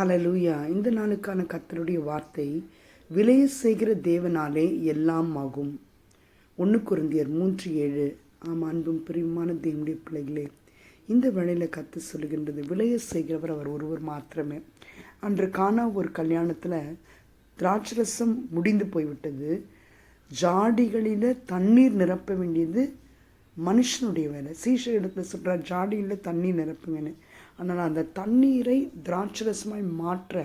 Hallelujah இந்த நாளுக்கான கத்தருடைய வார்த்தை விளைய செய்கிற தேவனாலே எல்லாம் ஆகும். ஒன்று குருந்தியர் மூன்று ஏழு. ஆம் அன்பும் பிரியமான தேவனுடைய பிள்ளைகளே இந்த வேளையில் கத்து சொல்லுகின்றது விளைய செய்கிறவர் அவர் ஒருவர் மாத்திரமே. அன்று காணா ஒரு கல்யாணத்தில் திராட்சரசம் முடிந்து போய்விட்டது. ஜாடிகளில் தண்ணீர் நிரப்ப வேண்டியது மனுஷனுடைய வேலை. சீஷ இடத்துல சொல்கிறார் ஜாடியில் தண்ணீர் நிரப்புங்கன்னு ஆனால் அந்த தண்ணீரை திராட்சரசமாய் மாற்ற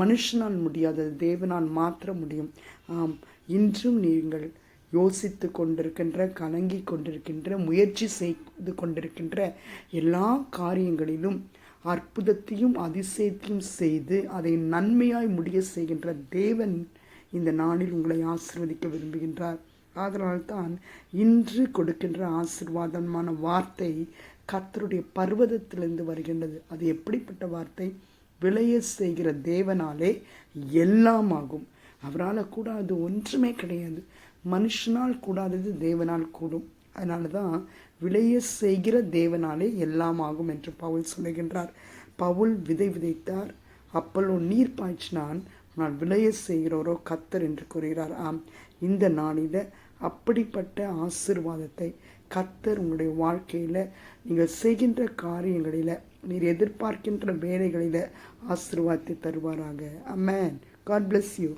மனுஷனால் முடியாது தேவனால் மாற்ற முடியும். ஆம் இன்றும் நீங்கள் யோசித்து கொண்டிருக்கின்ற கலங்கி கொண்டிருக்கின்ற முயற்சி செய்து கொண்டிருக்கின்ற எல்லா காரியங்களிலும் அற்புதத்தையும் அதிசயத்தையும் செய்து அதை நன்மையாய் முடிய செய்கின்ற தேவன் இந்த நாளில் உங்களை ஆசிர்வதிக்க விரும்புகின்றார். அதனால்தான் இன்று கொடுக்கின்ற ஆசிர்வாதமான வார்த்தை கர்த்தருடைய பர்வதத்திலிருந்து வருகின்றது. அது எப்படிப்பட்ட வார்த்தை? விளைய செய்கிற தேவனாலே எல்லாம் ஆகும். அவரால் கூடாது ஒன்றுமே கிடையாது. மனுஷனால் கூடாதது தேவனால் கூடும். அதனால தான் விளைய செய்கிற தேவனாலே எல்லாம் ஆகும் என்று பவுல் சொல்லுகின்றார். பவுல் விதை விதைத்தார். அப்பல்லோ நீர் பாய்ச்சினான். நான் விளைய செய்கிறோரோ கத்தர் என்று கூறுகிறார். ஆம் இந்த நாளில் அப்படிப்பட்ட ஆசிர்வாதத்தை கத்தர் உங்களுடைய வாழ்க்கையில் நீங்கள் செய்கின்ற காரியங்களில் நீர் எதிர்பார்க்கின்ற வேலைகளில் ஆசிர்வாதத்தை தருவாராக. Amen God bless you